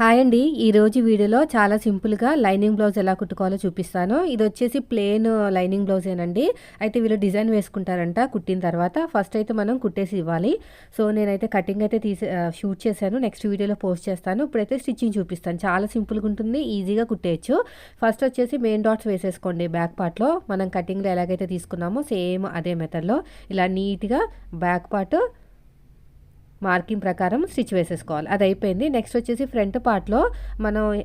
Hi అండి. ఈరోజు వీడియోలో చాలా సింపుల్గా లైనింగ్ బ్లౌజ్ ఎలా కుట్టుకోవాలో చూపిస్తాను. ఇది వచ్చేసి ప్లెయిన్ లైనింగ్ బ్లౌజేనండి అయితే వీళ్ళు డిజైన్ వేసుకుంటారంట కుట్టిన తర్వాత. ఫస్ట్ అయితే మనం కుట్టేసి ఇవ్వాలి. సో నేనైతే కటింగ్ అయితే తీసి షూట్ చేశాను. నెక్స్ట్ వీడియోలో పోస్ట్ చేస్తాను. ఇప్పుడైతే స్టిచ్చింగ్ చూపిస్తాను. చాలా సింపుల్గా ఉంటుంది. ఈజీగా కుట్టేయచ్చు. ఫస్ట్ వచ్చేసి మెయిన్ డాట్స్ వేసేసుకోండి బ్యాక్ పార్ట్లో మనం కటింగ్లో ఎలాగైతే తీసుకున్నామో సేమ్ అదే మెథడ్లో. ఇలా నీట్గా బ్యాక్ పార్ట్ మార్కింగ్ ప్రకారం స్టిచ్ వేసేసుకోవాలి. అది అయిపోయింది. నెక్స్ట్ వచ్చేసి ఫ్రంట్ పార్ట్లో మనం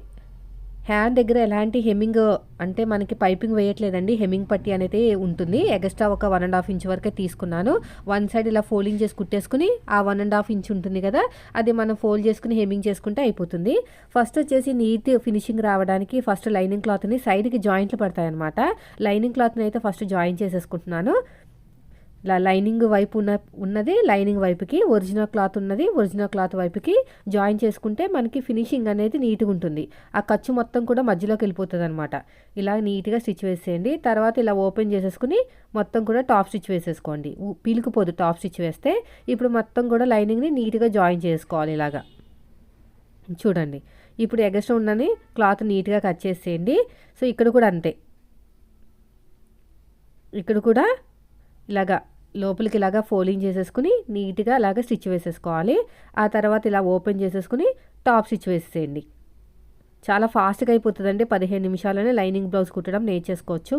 హ్యాండ్ దగ్గర ఎలాంటి హెమ్మింగ్ అంటే మనకి పైపింగ్ వేయట్లేదండి. హెమ్మింగ్ పట్టి అనేది ఉంటుంది. ఎగస్ట్రా ఒక వన్ అండ్ హాఫ్ ఇంచ్ వరకే తీసుకున్నాను. వన్ సైడ్ ఇలా ఫోల్డింగ్ చేసి కుట్టేసుకుని ఆ వన్ అండ్ హాఫ్ ఇంచ్ ఉంటుంది కదా అది మనం ఫోల్డ్ చేసుకుని హెమ్మింగ్ చేసుకుంటే అయిపోతుంది. ఫస్ట్ వచ్చేసి నీట్ ఫినిషింగ్ రావడానికి ఫస్ట్ లైనింగ్ క్లాత్ని సైడ్కి జాయింట్లు పడతాయన్నమాట. లైనింగ్ క్లాత్ని అయితే ఫస్ట్ జాయిన్ చేసేసుకుంటున్నాను. ఇలా లైనింగ్ వైపు ఉన్న ఉన్నది లైనింగ్ వైపుకి ఒరిజినల్ క్లాత్ ఉన్నది ఒరిజినల్ క్లాత్ వైపుకి జాయిన్ చేసుకుంటే మనకి ఫినిషింగ్ అనేది నీట్గా ఉంటుంది. ఆ ఖర్చు మొత్తం కూడా మధ్యలోకి వెళ్ళిపోతుంది అనమాట ఇలా నీట్గా స్టిచ్ వేసేయండి. తర్వాత ఇలా ఓపెన్ చేసేసుకుని మొత్తం కూడా టాప్ స్టిచ్ వేసేసుకోండి. పీలుకుపోదు టాప్ స్టిచ్ వేస్తే. ఇప్పుడు మొత్తం కూడా లైనింగ్ని నీట్గా జాయిన్ చేసుకోవాలి ఇలాగా. చూడండి. ఇప్పుడు ఎగస్ట్రా ఉన్నది క్లాత్ నీట్గా కట్ చేసేయండి. సో ఇక్కడ కూడా అంతే. ఇక్కడ కూడా ఇలాగా లోపలికి ఇలాగా ఫోల్డింగ్ చేసేసుకుని నీట్గా అలాగా స్టిచ్ వేసేసుకోవాలి. ఆ తర్వాత ఇలా ఓపెన్ చేసేసుకుని టాప్ స్టిచ్ వేసేయండి చాలా ఫాస్ట్గా అయిపోతుందండి. పదిహేను నిమిషాలనే లైనింగ్ బ్లౌజ్ కుట్టడం నేర్చేసుకోవచ్చు.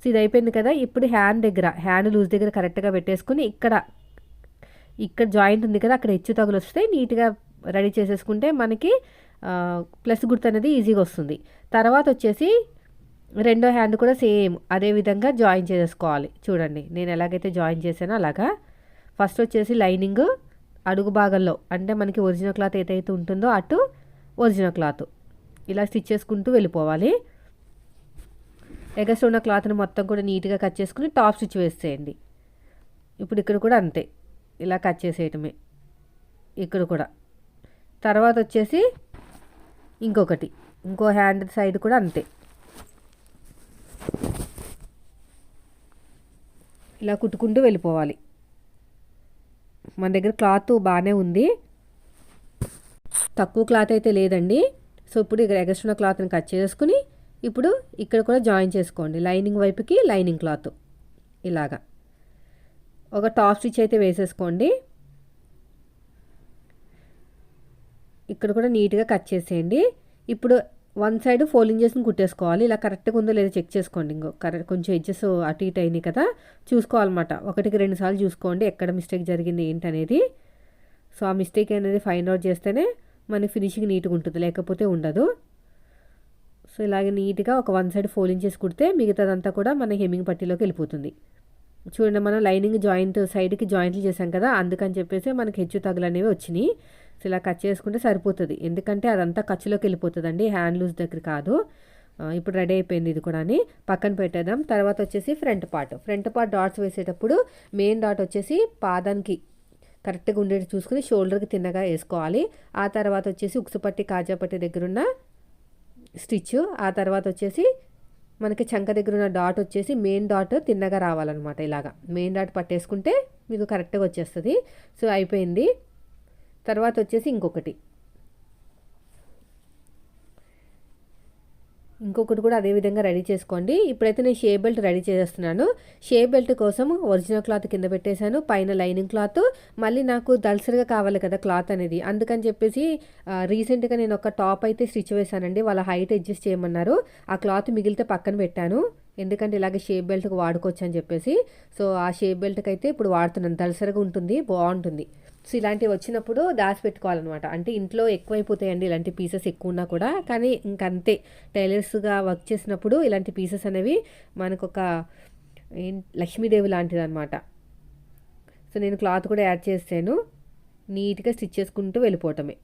సో ఇది అయిపోయింది కదా. ఇప్పుడు హ్యాండ్ దగ్గర హ్యాండ్ లూజ్ దగ్గర కరెక్ట్గా పెట్టేసుకుని ఇక్కడ ఇక్కడ జాయింట్ ఉంది కదా అక్కడ హెచ్చు తగులు వస్తే నీట్గా రెడీ చేసేసుకుంటే మనకి ప్లస్ గుర్తు అనేది ఈజీగా వస్తుంది. తర్వాత వచ్చేసి రెండో హ్యాండ్ కూడా సేమ్ అదే విధంగా జాయిన్ చేసేసుకోవాలి. చూడండి నేను ఎలాగైతే జాయిన్ చేశానో అలాగా. ఫస్ట్ వచ్చేసి లైనింగ్ అడుగు భాగంలో అంటే మనకి ఒరిజినల్ క్లాత్ ఏదైతే ఉంటుందో అటు ఒరిజినల్ క్లాత్. ఇలా స్టిచ్ చేసుకుంటూ వెళ్ళిపోవాలి. ఎగస్ట్ ఉన్న క్లాత్ని మొత్తం కూడా నీట్గా కట్ చేసుకుని టాప్ స్టిచ్ వేసేయండి. ఇప్పుడు ఇక్కడ కూడా అంతే ఇలా కట్ చేసేయటమే ఇక్కడ కూడా. తర్వాత వచ్చేసి ఇంకొకటి ఇంకో హ్యాండ్ సైడ్ కూడా అంతే. ఇలా కుట్టుకుంటూ వెళ్ళిపోవాలి. మన దగ్గర క్లాత్ బాగానే ఉంది. తక్కువ క్లాత్ అయితే లేదండి. సో ఇప్పుడు ఇక్కడ ఎగస్ట్రా క్లాత్ని కట్ చేసుకుని ఇప్పుడు ఇక్కడ కూడా జాయిన్ చేసుకోండి. లైనింగ్ వైపుకి లైనింగ్ క్లాత్. ఇలాగా. ఒక టాప్ స్టిచ్ అయితే వేసేసుకోండి. ఇక్కడ కూడా నీట్గా కట్ చేసేయండి. ఇప్పుడు వన్ సైడ్ ఫోల్డింగ్ చేసుకుని కుట్టేసుకోవాలి. ఇలా కరెక్ట్గా ఉందో లేదో చెక్ చేసుకోండి ఇంకో. కరెక్ట్ కొంచెం ఎడ్జెస్ అటు ఇటు అయినాయి కదా చూసుకోవాలన్నమాట. ఒకటికి రెండు సార్లు చూసుకోండి ఎక్కడ మిస్టేక్ జరిగింది ఏంటనేది. సో ఆ మిస్టేక్ అనేది ఫైండ్ అవుట్ చేస్తేనే మన ఫినిషింగ్ నీట్గా ఉంటుంది లేకపోతే ఉండదు. సో ఇలాగే నీట్గా ఒక వన్ సైడ్ ఫోల్డింగ్ చేసి కుడితే మిగతాదంతా కూడా మన హెమ్మింగ్ పట్టీలోకి వెళ్ళిపోతుంది. చూడండి మనం లైనింగ్ జాయింట్ సైడ్కి జాయింట్లు చేసాం కదా అందుకని చెప్పేసి మనకి హెచ్చు తగులు అనేవి వచ్చినాయి. సో ఇలా కట్ చేసుకుంటే సరిపోతుంది. ఎందుకంటే అదంతా ఖర్చులోకి వెళ్ళిపోతుంది అండి హ్యాండ్ లూజ్ దగ్గర కాదు. ఇప్పుడు రెడీ అయిపోయింది ఇది కూడా పక్కన పెట్టేద్దాం. తర్వాత వచ్చేసి front part. Front part dots వేసేటప్పుడు మెయిన్ డాట్ వచ్చేసి పాదానికి కరెక్ట్గా ఉండేది చూసుకుని షోల్డర్కి తిన్నగా వేసుకోవాలి. ఆ తర్వాత వచ్చేసి ఉక్సుపట్టి కాజాపట్టి దగ్గరున్న స్టిచ్. ఆ తర్వాత వచ్చేసి మనకి చంక దగ్గర ఉన్న డాట్ వచ్చేసి మెయిన్ డాట్ తిన్నగా రావాలన్నమాట ఇలాగా. మెయిన్ డాట్ పట్టేసుకుంటే మీకు కరెక్ట్గా వచ్చేస్తుంది. సో అయిపోయింది. తర్వాత వచ్చేసి ఇంకొకటి. ఇంకొకటి కూడా అదే విధంగా రెడీ చేసుకోండి. ఇప్పుడైతే నేను షే బెల్ట్ రెడీ చేస్తున్నాను. షే బెల్ట్ కోసం ఒరిజినల్ క్లాత్ కింద పెట్టేశాను. పైన లైనింగ్ క్లాత్. మళ్ళీ నాకు దల్సరిగా కావాలి కదా క్లాత్ అనేది. అందుకని చెప్పేసి రీసెంట్గా నేను ఒక టాప్ అయితే స్టిచ్ వేశానండి. వాళ్ళ హైట్ అడ్జస్ట్ చేయమన్నారు. ఆ క్లాత్ మిగిలితే పక్కన పెట్టాను. ఎందుకంటే ఇలాగే షేప్ బెల్ట్కి వాడుకోవచ్చు అని చెప్పేసి. సో ఆ షేప్ బెల్ట్కి అయితే ఇప్పుడు వాడుతున్నాను. దలసరిగా ఉంటుంది. బాగుంటుంది. సో ఇలాంటివి వచ్చినప్పుడు దాచిపెట్టుకోవాలన్నమాట. అంటే ఇంట్లో ఎక్కువైపోతాయండి ఇలాంటి పీసెస్ ఎక్కువ ఉన్నా కూడా. కానీ ఇంకంతే. టైలర్స్గా వర్క్ చేసినప్పుడు ఇలాంటి పీసెస్ అనేవి మనకు ఒక లక్ష్మీదేవి లాంటిది అనమాట సో నేను క్లాత్ కూడా యాడ్ చేసాను నీట్గా స్టిచ్ చేసుకుంటూ వెళ్ళిపోవటమే.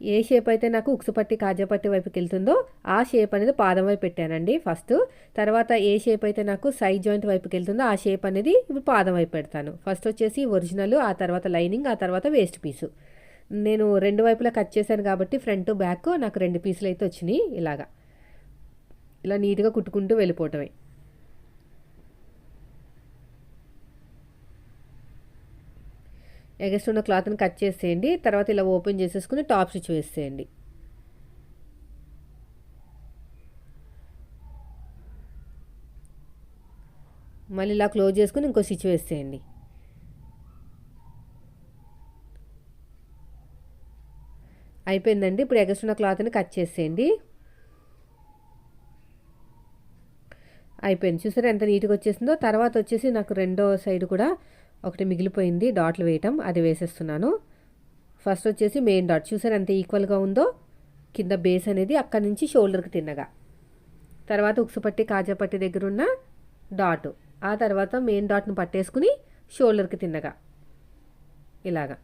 ఏ షేప్ అయితే నాకు ఉక్సుపట్టి కాజాపట్టి వైపుకి వెళ్తుందో ఆ షేప్ అనేది పాదం వైపు పెట్టానండి ఫస్ట్ తర్వాత ఏ షేప్ అయితే నాకు సైడ్ జాయింట్ వైపుకి వెళ్తుందో ఆ షేప్ అనేది ఇప్పుడు పాదం వైపు పెడతాను. ఫస్ట్ వచ్చేసి ఒరిజినల్ ఆ తర్వాత లైనింగ్ ఆ తర్వాత వేస్ట్ పీసు నేను రెండు వైపులా కట్ చేశాను కాబట్టి ఫ్రంట్ బ్యాక్ నాకు రెండు పీసులు అయితే వచ్చినాయి ఇలాగా. ఇలా నీట్గా కుట్టుకుంటూ వెళ్ళిపోవటమే. ఎగస్ట్ ఉన్న క్లాత్ని కట్ చేసేయండి. తర్వాత ఇలా ఓపెన్ చేసేసుకుని టాప్ స్టిచ్ వేసేయండి. మళ్ళీ ఇలా క్లోజ్ చేసుకుని ఇంకో స్టిచ్ వేసేయండి. అయిపోయిందండి. ఇప్పుడు ఎగస్ట్ ఉన్న క్లాత్ని కట్ చేసేయండి. అయిపోయింది. చూసారా ఎంత నీట్గా వచ్చేసిందో? తర్వాత వచ్చేసి నాకు రెండో సైడ్ కూడా ఒకటి మిగిలిపోయింది డాట్లు వేయటం అది వేసేస్తున్నాను. ఫస్ట్ వచ్చేసి మెయిన్ డాట్. చూసారు ఎంత ఈక్వల్గా ఉందో? కింద బేస్ అనేది అక్కడి నుంచి షోల్డర్కి తిన్నగా. తర్వాత ఉక్సుపట్టి కాజాపట్టి దగ్గర ఉన్న డాట్. ఆ తర్వాత మెయిన్ డాట్ను పట్టేసుకుని షోల్డర్కి తిన్నగా. ఇలాగా.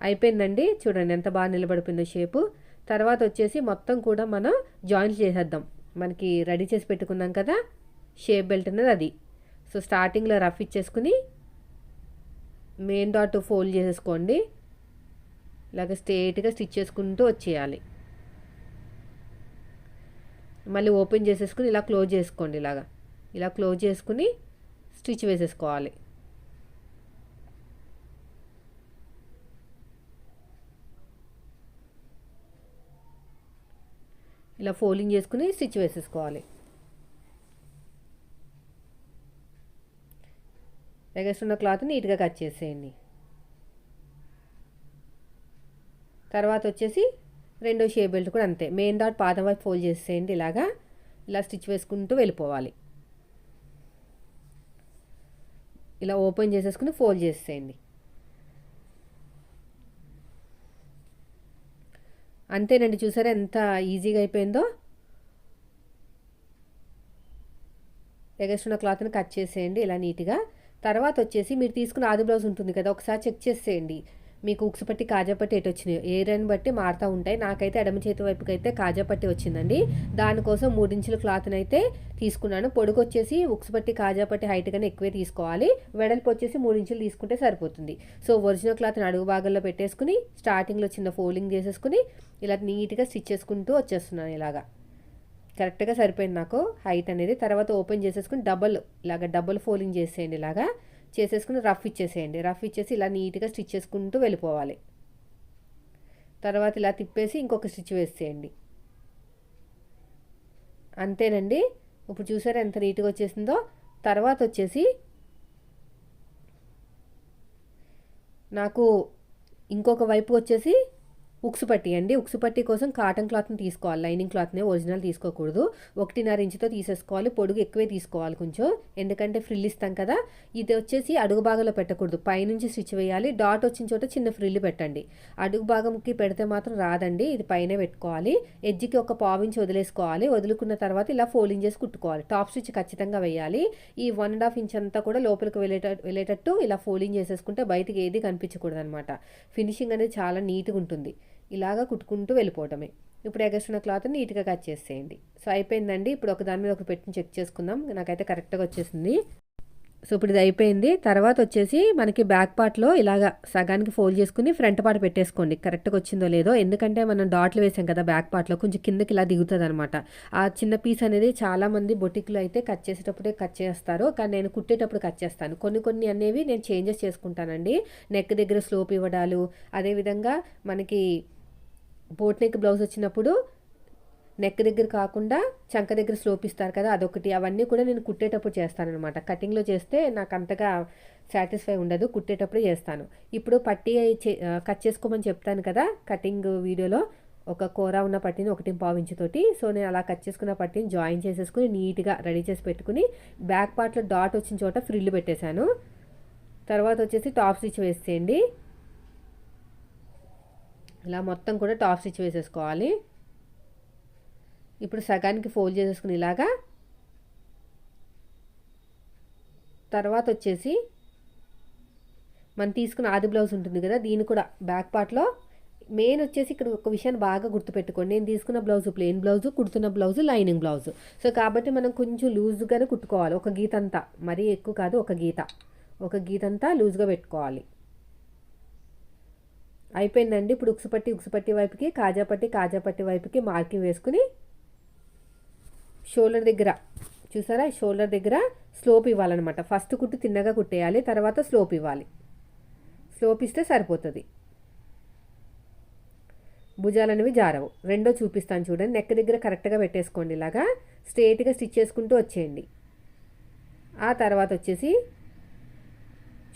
అయిపోయిందండి. చూడండి ఎంత బాగా నిలబడిపోయిందో షేపు. తర్వాత వచ్చేసి మొత్తం కూడా మనం జాయింట్ చేసేద్దాం. మనకి రెడీ చేసి పెట్టుకున్నాం కదా? షేప్ బెల్ట్ అనేది అది. సో స్టార్టింగ్లో రఫ్ ఇచ్చేసుకుని మెయిన్ డాట్ ఫోల్డ్ చేసేసుకోండి. ఇలాగ స్ట్రేట్గా స్టిచ్ చేసుకుంటూ వచ్చేయాలి. మళ్ళీ ఓపెన్ చేసేసుకుని ఇలా క్లోజ్ చేసుకోండి ఇలాగా. ఇలా క్లోజ్ చేసుకుని స్టిచ్ వేసేసుకోవాలి. ఇలా ఫోల్డింగ్ చేసుకుని స్టిచ్ వేసేసుకోవాలి. ఎగస్తున్న క్లాత్ నీట్గా కట్ చేసేయండి. తర్వాత వచ్చేసి రెండో షేప్ బెల్ట్ కూడా అంతే. మెయిన్ డాట్ పాదం వైపు ఫోల్డ్ చేసేయండి ఇలాగా. ఇలా స్టిచ్ వేసుకుంటూ వెళ్ళిపోవాలి. ఇలా ఓపెన్ చేసేసుకుని ఫోల్డ్ చేసేయండి. అంతేనండి చూసారా ఎంత ఈజీగా అయిపోయిందో? ఎగస్టున్న క్లాత్ని కట్ చేసేయండి ఇలా నీట్గా. తర్వాత వచ్చేసి మీరు తీసుకున్న ఆది బ్లౌజ్ ఉంటుంది కదా ఒకసారి చెక్ చేసేయండి. మీకు ఉక్సు పట్టి కాజా పట్టి ఎటు వచ్చినాయి. ఏరియాని బట్టి మారుతూ ఉంటాయి. నాకైతే ఎడమ చేతి వైపుకి అయితే కాజా పట్టి వచ్చిందండి. దానికోసం మూడించుల క్లాత్ని అయితే తీసుకున్నాను. పొడుగు వచ్చేసి ఉక్సు పట్టి కాజా పట్టి హైట్ కన్నా ఎక్కువే తీసుకోవాలి. వెడల్పు వచ్చేసి మూడించులు తీసుకుంటే సరిపోతుంది. సో ఒరిజినల్ క్లాత్ని అడుగు భాగంలో పెట్టేసుకుని స్టార్టింగ్లో చిన్న ఫోల్డింగ్ చేసేసుకుని ఇలా నీట్గా స్టిచ్ చేసుకుంటూ వచ్చేస్తున్నాను ఇలాగా. కరెక్ట్గా సరిపోయింది నాకు. హైట్ అనేది తర్వాత ఓపెన్ చేసేసుకుని డబల్ ఇలాగ డబల్ ఫోల్డింగ్ చేసేయండి ఇలాగా. చేసేసుకుని రఫ్ ఇచ్చేసేయండి. రఫ్ ఇచ్చేసి ఇలా నీట్గా స్టిచ్ చేసుకుంటూ వెళ్ళిపోవాలి. తర్వాత ఇలా తిప్పేసి ఇంకొక స్టిచ్ వేసేయండి. అంతేనండి. ఇప్పుడు చూసారా ఎంత నీట్గా వచ్చేసిందో? తర్వాత వచ్చేసి నాకు ఇంకొక వైపు వచ్చేసి ఉక్సు పట్టి అండి. ఉక్సు పట్టి కోసం కాటన్ క్లాత్ని తీసుకోవాలి. లైనింగ్ క్లాత్నే ఒరిజినల్ తీసుకోకూడదు. ఒకటిన్నర ఇంచుతో తీసేసుకోవాలి. పొడుగు ఎక్కువే తీసుకోవాలి కొంచెం. ఎందుకంటే ఫ్రిల్ ఇస్తాం కదా. ఇది వచ్చేసి అడుగు భాగంలో పెట్టకూడదు. పైనుంచి స్టిచ్ వేయాలి. డాట్ వచ్చిన చోట చిన్న ఫ్రిల్ పెట్టండి. అడుగు భాగంకి పెడితే మాత్రం రాదండి. ఇది పైనే పెట్టుకోవాలి. ఎడ్జ్కి ఒక పావించి వదిలేసుకోవాలి. వదులుకున్న తర్వాత ఇలా ఫోల్డింగ్ చేసి కుట్టుకోవాలి. టాప్ స్టిచ్ ఖచ్చితంగా వేయాలి. ఈ వన్ అండ్ హాఫ్ ఇంచ్ అంతా కూడా లోపలికి వెళ్ళేట వెళ్ళేటట్టు ఇలా ఫోల్డింగ్ చేసేసుకుంటే బయటికి ఏది కనిపించకూడదు అనమాట ఫినిషింగ్ అనేది చాలా నీట్గా ఉంటుంది. ఇలాగా కుట్టుకుంటూ వెళ్ళిపోవటమే. ఇప్పుడు ఎగసిన క్లాత్ నీట్గా కట్ చేసేయండి. సో అయిపోయిందండి. ఇప్పుడు ఒక దాని మీద ఒక పెట్టి చెక్ చేసుకుందాం. నాకైతే కరెక్ట్గా వచ్చేసింది. సో ఇప్పుడు ఇది అయిపోయింది. తర్వాత వచ్చేసి మనకి బ్యాక్ పార్ట్లో ఇలాగ సగానికి ఫోల్డ్ చేసుకుని ఫ్రంట్ పార్ట్ పెట్టేసుకోండి. కరెక్ట్గా వచ్చిందో లేదో. ఎందుకంటే మనం డాట్లు వేసాం కదా బ్యాక్ పార్ట్లో. కొంచెం కిందకి ఇలా దిగుతుంది అనమాట ఆ చిన్న పీస్ అనేది చాలామంది బొటిక్లో అయితే కట్ చేసేటప్పుడే కట్ చేస్తారు. కానీ నేను కుట్టేటప్పుడు కట్ చేస్తాను. కొన్ని కొన్ని అనేవి నేను చేంజెస్ చేసుకుంటానండి. నెక్ దగ్గర స్లోప్ ఇవ్వడాలు. అదేవిధంగా మనకి బోట్ నెక్ బ్లౌజ్ వచ్చినప్పుడు నెక్ దగ్గర కాకుండా చంక దగ్గర స్లోప్ ఇస్తారు కదా అదొకటి. అవన్నీ కూడా నేను కుట్టేటప్పుడు చేస్తానన్నమాట. కటింగ్లో చేస్తే నాకు అంతగా సాటిస్ఫై ఉండదు కుట్టేటప్పుడు చేస్తాను. ఇప్పుడు పట్టి కట్ చేసుకోమని చెప్తాను కదా కటింగ్ వీడియోలో. ఒక కూర ఉన్న పట్టిని ఒకటి పావించుతోటి సో నేను అలా కట్ చేసుకున్న పట్టిని జాయిన్ చేసేసుకుని నీట్గా రెడీ చేసి పెట్టుకుని బ్యాక్ పార్ట్లో డాట్ వచ్చిన చోట ఫ్రిల్ పెట్టేశాను. తర్వాత వచ్చేసి టాప్ స్టిచ్ వేసేయండి. ఇలా మొత్తం కూడా టాప్ స్టిచ్ వేసేసుకోవాలి. ఇప్పుడు సగానికి ఫోల్డ్ చేసేసుకుని ఇలాగా. తర్వాత వచ్చేసి మనం తీసుకున్న ఆది బ్లౌజ్ ఉంటుంది కదా దీన్ని కూడా బ్యాక్ పార్ట్లో మెయిన్ వచ్చేసి ఇక్కడ ఒక విషయాన్ని బాగా గుర్తుపెట్టుకోండి. నేను తీసుకున్న బ్లౌజ్ ప్లెయిన్ బ్లౌజ్ కుడుతున్న బ్లౌజ్ లైనింగ్ బ్లౌజ్ సో కాబట్టి మనం కొంచెం లూజ్గానే కుట్టుకోవాలి. ఒక గీత అంతా. మరీ ఎక్కువ కాదు ఒక గీత. ఒక గీత అంతా లూజ్గా పెట్టుకోవాలి. అయిపోయిందండి. ఇప్పుడు ఉక్సుపట్టి ఉక్సుపట్టి వైపుకి కాజాపట్టి కాజాపట్టి వైపుకి మార్కింగ్ వేసుకుని షోల్డర్ దగ్గర చూసారా? షోల్డర్ దగ్గర స్లోప్ ఇవ్వాలన్నమాట. ఫస్ట్ కుట్టు తిన్నగా కుట్టేయాలి తర్వాత స్లోప్ ఇవ్వాలి. స్లోప్ ఇస్తే సరిపోతుంది. భుజాలు అనేవి జారవు. రెండో చూపిస్తాను చూడండి. నెక్ దగ్గర కరెక్ట్గా పెట్టేసుకోండి ఇలాగా. స్ట్రేట్గా స్టిచ్ చేసుకుంటూ వచ్చేయండి. ఆ తర్వాత వచ్చేసి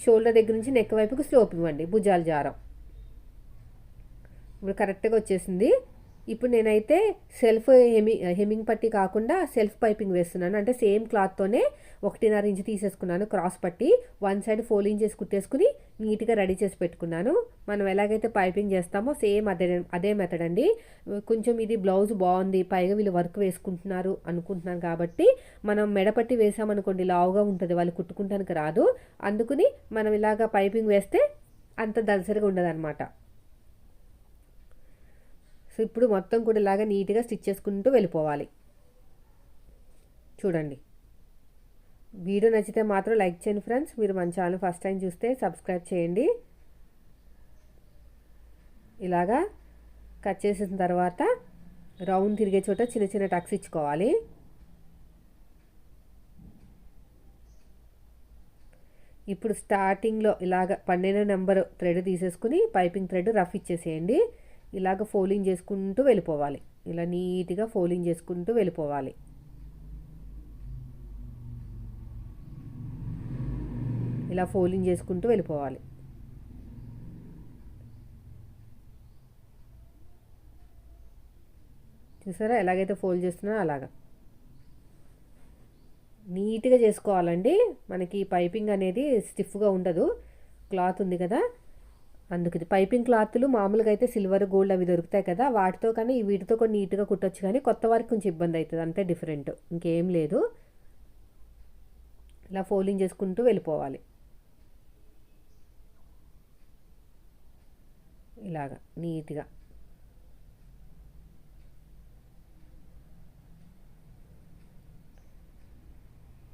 షోల్డర్ దగ్గర నుంచి నెక్ వైపుకి స్లోప్ ఇవ్వండి. భుజాలు జారం ఇప్పుడు కరెక్ట్గా వచ్చేసింది. ఇప్పుడు నేనైతే సెల్ఫ్ హెమి హెమింగ్ పట్టి కాకుండా సెల్ఫ్ పైపింగ్ వేస్తున్నాను. అంటే సేమ్ క్లాత్తోనే ఒకటిన్నర ఇంచ్ తీసేసుకున్నాను క్రాస్ పట్టి. వన్ సైడ్ ఫోర్ ఇంచెస్ కుట్టేసుకుని నీట్గా రెడీ చేసి పెట్టుకున్నాను. మనం ఎలాగైతే పైపింగ్ చేస్తామో సేమ్ అదే అదే మెథడ్ అండి. కొంచెం ఇది బ్లౌజ్ బాగుంది పైగా వీళ్ళు వర్క్ వేసుకుంటున్నారు అనుకుంటున్నాను కాబట్టి మనం మెడపట్టి వేసామనుకోండి లావుగా ఉంటుంది వాళ్ళు కుట్టుకుంటానికి రాదు. అందుకుని మనం ఇలాగ పైపింగ్ వేస్తే అంత దలసరిగా ఉండదు సో ఇప్పుడు మొత్తం కూడా ఇలాగా నీట్గా స్టిచ్ చేసుకుంటూ వెళ్ళిపోవాలి. చూడండి. వీడియో నచ్చితే మాత్రం లైక్ చేయండి ఫ్రెండ్స్. మీరు మన ఛానల్ ఫస్ట్ టైం చూస్తే సబ్స్క్రైబ్ చేయండి. ఇలాగా కట్ చేసిన తర్వాత రౌండ్ తిరిగే చోట చిన్న చిన్న టక్స్ ఇచ్చుకోవాలి. ఇప్పుడు స్టార్టింగ్లో ఇలాగ పన్నెండు నెంబర్ థ్రెడ్ తీసేసుకుని పైపింగ్ థ్రెడ్ రఫ్ ఇచ్చేసేయండి. ఇలాగ ఫోలింగ్ చేసుకుంటూ వెళ్ళిపోవాలి. ఇలా నీట్గా ఫోలింగ్ చేసుకుంటూ వెళ్ళిపోవాలి. ఇలా ఫోలింగ్ చేసుకుంటూ వెళ్ళిపోవాలి. చూసారా? ఎలాగైతే ఫోల్డ్ చేస్తున్నారో అలాగా. నీట్గా చేసుకోవాలండి. మనకి పైపింగ్ అనేది స్టిఫ్గా ఉండదు. క్లాత్ ఉంది కదా? అందుకు ఇది పైపింగ్ క్లాత్లు మామూలుగా అయితే సిల్వర్ గోల్డ్ అవి దొరుకుతాయి కదా వాటితో కానీ వీటితో కొన్ని నీట్గా కుట్టొచ్చు కానీ కొత్త వారికి కొంచెం ఇబ్బంది అవుతుంది. అంతే డిఫరెంట్ ఇంకేం లేదు. ఇలా ఫోల్డింగ్ చేసుకుంటూ వెళ్ళిపోవాలి. ఇలాగా నీట్గా.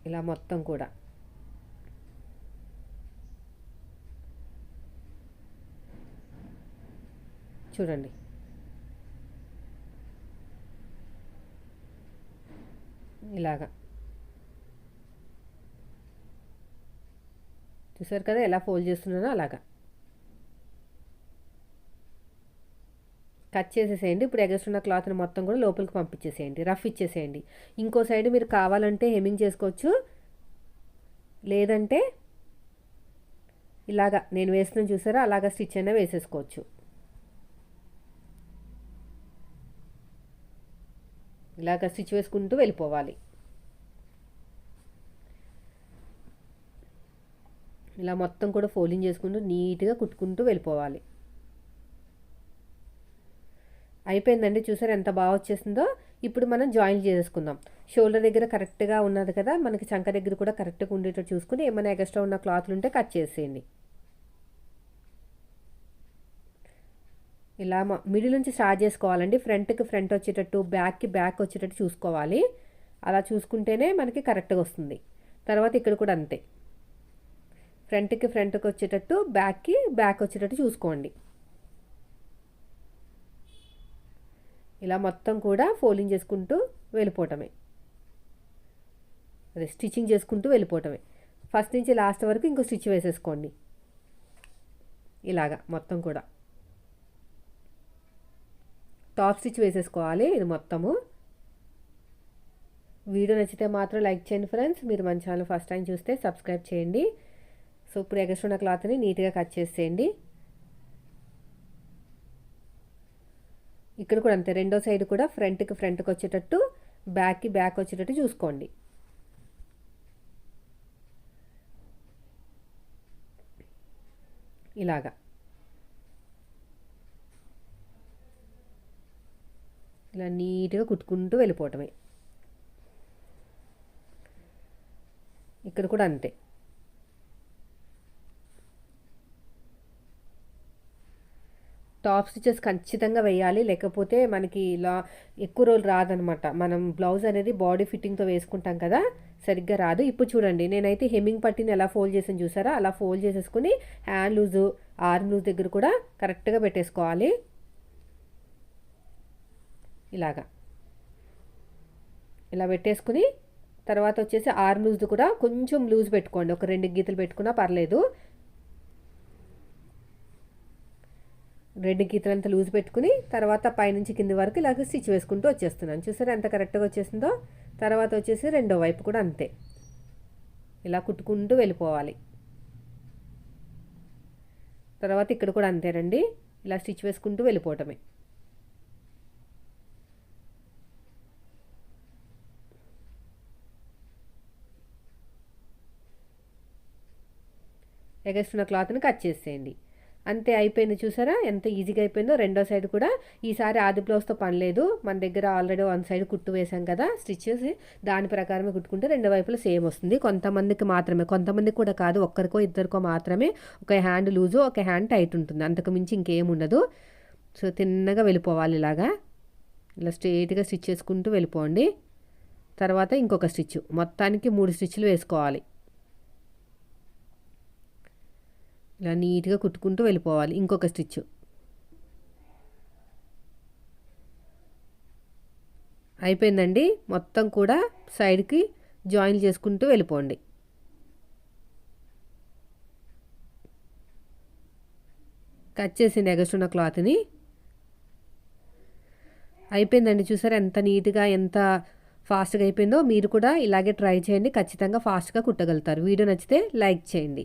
ఇలా మొత్తం కూడా. చూడండి. ఇలాగా. చూసారు కదా ఎలా ఫోల్డ్ చేస్తున్నానో అలాగా. కట్ చేసేసేయండి. ఇప్పుడు ఎగస్ట్రున్న క్లాత్ని మొత్తం కూడా లోపలికి పంపించేసేయండి. రఫ్ ఇచ్చేసేయండి. ఇంకో సైడ్ మీరు కావాలంటే హెమింగ్ చేసుకోవచ్చు. లేదంటే ఇలాగా. నేను వేస్తున్నాను చూసారా? అలాగా స్టిచ్ అయినా వేసేసుకోవచ్చు. ఇలాగ స్టిచ్ వేసుకుంటూ వెళ్ళిపోవాలి. ఇలా మొత్తం కూడా ఫోల్డింగ్ చేసుకుంటూ నీట్గా కుట్టుకుంటూ వెళ్ళిపోవాలి. అయిపోయిందండి. చూసారు ఎంత బాగా వచ్చేసిందో? ఇప్పుడు మనం జాయిన్ చేసుకుందాం. షోల్డర్ దగ్గర కరెక్ట్గా ఉన్నది కదా? మనకి చంక దగ్గర కూడా కరెక్ట్గా ఉండేటట్టు చూసుకుని ఏమైనా ఎక్స్ట్రా ఉన్న క్లాత్లు ఉంటే కట్ చేసేయండి. ఇలా మిడిల్ నుంచి స్టార్ట్ చేసుకోవాలండి. ఫ్రంట్కి ఫ్రంట్ వచ్చేటట్టు బ్యాక్కి బ్యాక్ వచ్చేటట్టు చూసుకోవాలి. అలా చూసుకుంటేనే మనకి కరెక్ట్గా వస్తుంది. తర్వాత ఇక్కడ కూడా అంతే. ఫ్రంట్కి ఫ్రంట్కి వచ్చేటట్టు బ్యాక్కి బ్యాక్ వచ్చేటట్టు చూసుకోండి. ఇలా మొత్తం కూడా ఫోల్డింగ్ చేసుకుంటూ వెళ్ళిపోవటమే. అదే స్టిచ్చింగ్ చేసుకుంటూ వెళ్ళిపోవటమే. ఫస్ట్ నుంచి లాస్ట్ వరకు ఇంకో స్టిచ్ వేసేసుకోండి. ఇలాగా మొత్తం కూడా. టాప్ స్టిచ్ వేసేసుకోవాలి ఇది మొత్తము. వీడియో నచ్చితే మాత్రం లైక్ చేయండి ఫ్రెండ్స్. మీరు మన ఛానల్ ఫస్ట్ టైం చూస్తే సబ్స్క్రైబ్ చేయండి. సో ఇప్పుడు ఎగస్ట్రున్న క్లాత్ని నీట్గా కట్ చేసేయండి. ఇక్కడ కూడా అంతే రెండో సైడ్ కూడా ఫ్రంట్కి ఫ్రంట్కి వచ్చేటట్టు బ్యాక్కి బ్యాక్ వచ్చేటట్టు చూసుకోండి. ఇలాగా. ఇలా నీట్గా కుట్టుకుంటూ వెళ్ళిపోవటమే. ఇక్కడ కూడా అంతే. టాప్ స్టిచెస్ ఖచ్చితంగా వేయాలి. లేకపోతే మనకి ఇలా ఎక్కువ రోజులు రాదనమాట. మనం బ్లౌజ్ అనేది బాడీ ఫిట్టింగ్తో వేసుకుంటాం కదా సరిగ్గా రాదు. ఇప్పుడు చూడండి నేనైతే హెమ్మింగ్ పట్టిని ఎలా ఫోల్డ్ చేసాను చూసారా? అలా ఫోల్డ్ చేసేసుకుని హ్యాండ్ లూజు ఆర్మ్ లూజ్ దగ్గర కూడా కరెక్ట్గా పెట్టేసుకోవాలి. ఇలాగా. ఇలా పెట్టేసుకుని తర్వాత వచ్చేసి ఆర్మ్ లూజ్ కూడా కొంచెం లూజ్ పెట్టుకోండి. ఒక రెండు గీతలు పెట్టుకున్నా పర్లేదు. రెండు గీతలంతా లూజ్ పెట్టుకుని తర్వాత పైనుంచి కింది వరకు ఇలాగ స్టిచ్ వేసుకుంటూ వచ్చేస్తున్నాను. చూసారా ఎంత కరెక్ట్గా వచ్చేసిందో? తర్వాత వచ్చేసి రెండో వైపు కూడా అంతే. ఇలా కుట్టుకుంటూ వెళ్ళిపోవాలి. తర్వాత ఇక్కడ కూడా అంతేనండి ఇలా స్టిచ్ వేసుకుంటూ వెళ్ళిపోవటమే. ఎగస్టున్న క్లాత్ని కట్ చేసేయండి. అంతే అయిపోయింది చూసారా? ఎంత ఈజీగా అయిపోయిందో. రెండో సైడ్ కూడా ఈసారి ఆది బ్లౌజ్తో పని లేదు. మన దగ్గర ఆల్రెడీ వన్ సైడ్ కుట్టు వేసాం కదా స్టిచ్చెస్. దాని ప్రకారమే కుట్టుకుంటే రెండు వైపులు సేమ్ వస్తుంది. కొంతమందికి మాత్రమే కొంతమందికి కూడా కాదు. ఒక్కరికో ఇద్దరికో మాత్రమే ఒక హ్యాండ్ లూజు ఒక హ్యాండ్ టైట్ ఉంటుంది. అంతకు మించి ఇంకేం ఉండదు. సో తిన్నగా వెళ్ళిపోవాలి ఇలాగా. ఇలా స్ట్రేట్గా స్టిచ్ చేసుకుంటూ వెళ్ళిపోండి. తర్వాత ఇంకొక స్టిచ్. మొత్తానికి మూడు స్టిచ్లు వేసుకోవాలి. ఇలా నీట్గా కుట్టుకుంటూ వెళ్ళిపోవాలి. ఇంకొక స్టిచ్. అయిపోయిందండి. మొత్తం కూడా సైడ్కి జాయిన్ చేసుకుంటూ వెళ్ళిపోండి. కట్ చేసి నెగస్టున్న క్లాత్ని. అయిపోయిందండి చూసారా? ఎంత నీట్గా ఎంత ఫాస్ట్గా అయిపోయిందో మీరు కూడా ఇలాగే ట్రై చేయండి. ఖచ్చితంగా ఫాస్ట్గా కుట్టగలుగుతారు. వీడియో నచ్చితే లైక్ చేయండి.